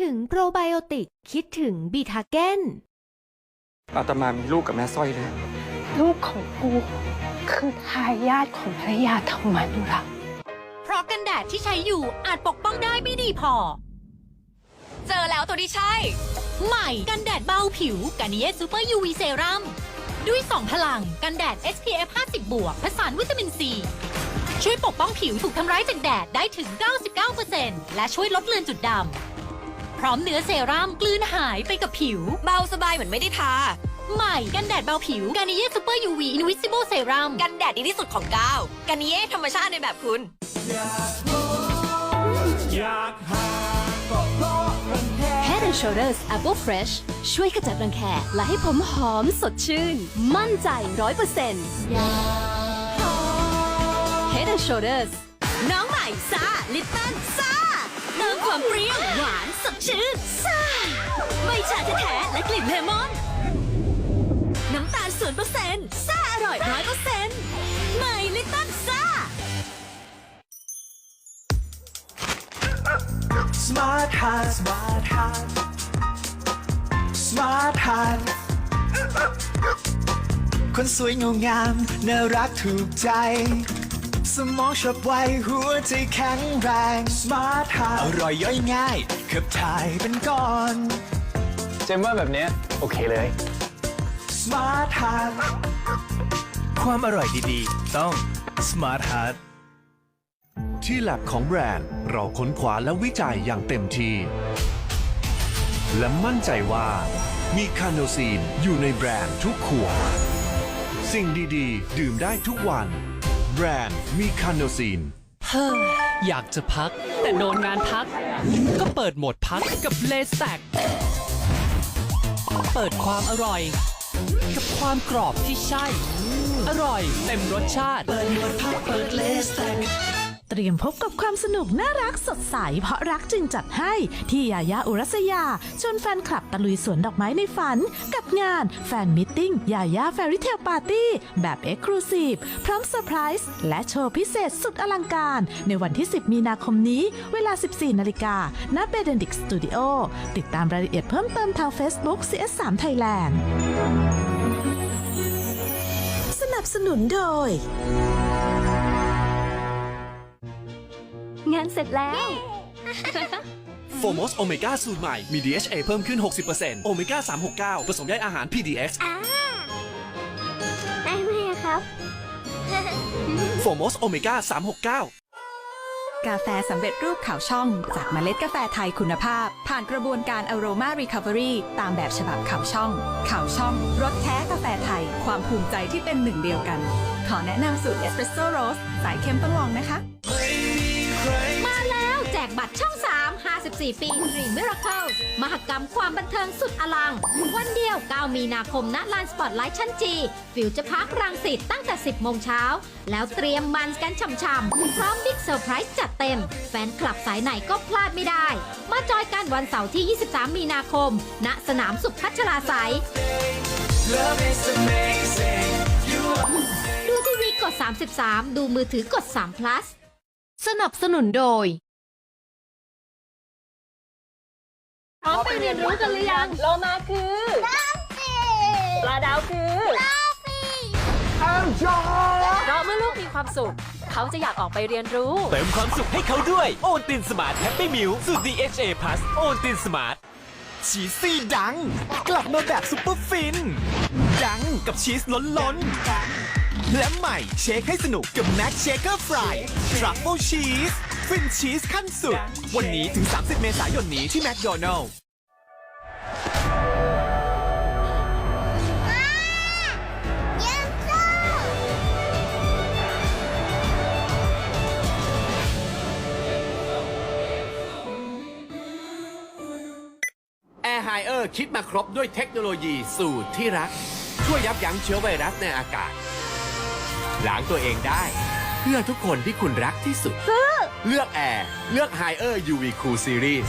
ถึงโปรไบโอติก คิดถึงบีทาเกนอาตมามีลูกกับแม่สร้อยเลยลูกของกูคือทายาทของพระยาธรรมานุรักษ์เพราะกันแดดที่ใช้อยู่อาจปกป้องได้ไม่ดีพอ เจอแล้วตัวที่ใช่ ใหม่กันแดดเบาผิวกันเยซูเปอร์ UV เซรั่มด้วย 2 พลังกันแดด SPF 50 บวก ผสานวิตามินซี ช่วยปกป้องผิวถูกทำร้ายจากแดดได้ถึง 99%และช่วยลดเลือนจุดดำ พร้อมเนื้อเซรั่มกลืนหายไปกับผิว เบาสบายเหมือนไม่ได้ทา ใหม่กันแดดเบาผิวกันเยซูเปอร์ UV Invisible Serum กันแดดดีที่สุดของก้าวกันเย่ธรรมชาติในแบบคุณ Head and Shoulders Apple Fresh ช่วยขจัดรังแคและให้ผมหอมสดชื่น มั่นใจร้อยเปอร์เซ็นต์ Head and Shoulders น้องใหม่ซ่าลิปตันซ่าเติม ความเปรี้ยวหวานสดชื่นซ่าใบชาแท้ๆและกลิ่นเลมอน น้ำตาลศูนเปอร์เซ็นต์ซ่าอร่อยร้อยเปอร์เซ็นต์ใหม่ลิปตันซ่า Smart Heart Smart Heart Smart Heart คนสวยเงงามน่ารักถูกใจ สมองฉับไวหัวใจแข็งแรง Smart Heart อร่อยย่อยง่ายขับถ่ายเป็นก้อน เจมว่าแบบเนี้ยโอเคเลย Smart Heart ความอร่อยดีๆ ต้อง Smart Heart ที่แลบของแบรนด์ เราค้นคว้าและวิจัยอย่างเต็มที่ และมั่นใจว่า มีคาโนซีนอยู่ในแบรนด์ทุกขวดสิ่งดีๆ ดื่มได้ทุกวัน แบรนด์มีคาโนซีน เฮ้ออยากจะพัก แต่โดนงานพัก ก็เปิดโหมดพักกับเลสแตกเปิดความอร่อย กับความกรอบที่ใช่ อร่อยเต็มรสชาติ เปิดหมดพักเปิดเลสแตก เตรียมพบกับความสนุกน่ารักสดใส เพราะรักจึงจัดให้ที่ยายาอุรัสยา ชวนแฟนคลับตะลุยสวนดอกไม้ในฝัน กับงานแฟนมิทติ้งยายาแฟริเทลปาร์ตี้แบบเอ็กซ์คลูซีฟพร้อมเซอร์ไพรส์และโชว์พิเศษสุดอลังการ ในวันที่ 10 มีนาคมนี้ เวลา 14 นาฬิกาณเบเดนดิกสตูดิโอติดตามรายละเอียดเพิ่มเติมทาง Facebook CS3 Thailand สนับสนุนโดย งานเสร็จแล้ว โฟมอสโอเมก้าสูตรใหม่ มี DHA เพิ่มขึ้น 60%โอเมก้า 369 ผสมได้อาหาร PDX ได้ไหมอะครับ โฟมอสโอเมก้า 369กาแฟสำเร็จรูปขาวช่อง จากเมล็ดกาแฟไทยคุณภาพ ผ่านกระบวนการ Aroma Recovery ตามแบบฉบับขาวช่องขาวช่องรสแท้กาแฟไทย ความภูมิใจที่เป็นหนึ่งเดียวกัน ขอแนะนำสูตรเอสเปรสโซ่โรสสายเข้มต้องลองนะคะมาแล้วแจ กบัตรช่อง 3 54 ปี Dream Miracle มหกรรมความบันเทิงสุดอลัง วันเดียว 9 มีนาคมณลานสปอตไลท์ชั้นจี ฟิวจะพักรังสิตตั้งแต่ 10 โมงเช้า แล้วเตรียมมันกันช่ำๆ พร้อมบิ๊กเซอร์ไพรส์จัดเต็ม แฟนคลับสายไหนก็พลาดไม่ได้ มาจอยกันวันเสาร์ที่ 23 มีนาคม ณ สนามสุขพัชราไสย Love is amazing You are ดูทีวีกด 33 ดูมือถือกด3 plus สนับสนุนโดย พร้อมไปเรียนรู้กันหรือยังโลมาคือปลาดาวคือเพราะเมื่อลูกมีความสุข เขาจะอยากออกไปเรียนรู้ เติมความสุขให้เขาด้วยโอนตินสมาร์ทแฮปปี้มิวสูตร DHA Plus โอนตินสมาร์ทชีสซี่ดัง กลับมาแบบซุปเปอร์ฟิน ดังกับชีสล้นล้นๆและใหม่เชคให้สนุกกับแม็กเชคเกอร์ฟรายทรัฟเฟิลชีส ฟินชีสขั้นสุด วันนี้ถึง 30 เมษายนนี้ที่แมคโดนัลล์ Air h i e r คิดมาครบด้วยเทคโนโลยีสูตรที่รัก ช่วยยับยั้งเชื้อไวรัสในอากาศ ล้างตัวเองได้ เพื่อทุกคนที่คุณรักที่สุด เลือกแอร์เลือก h i เออร์ UV Cool Series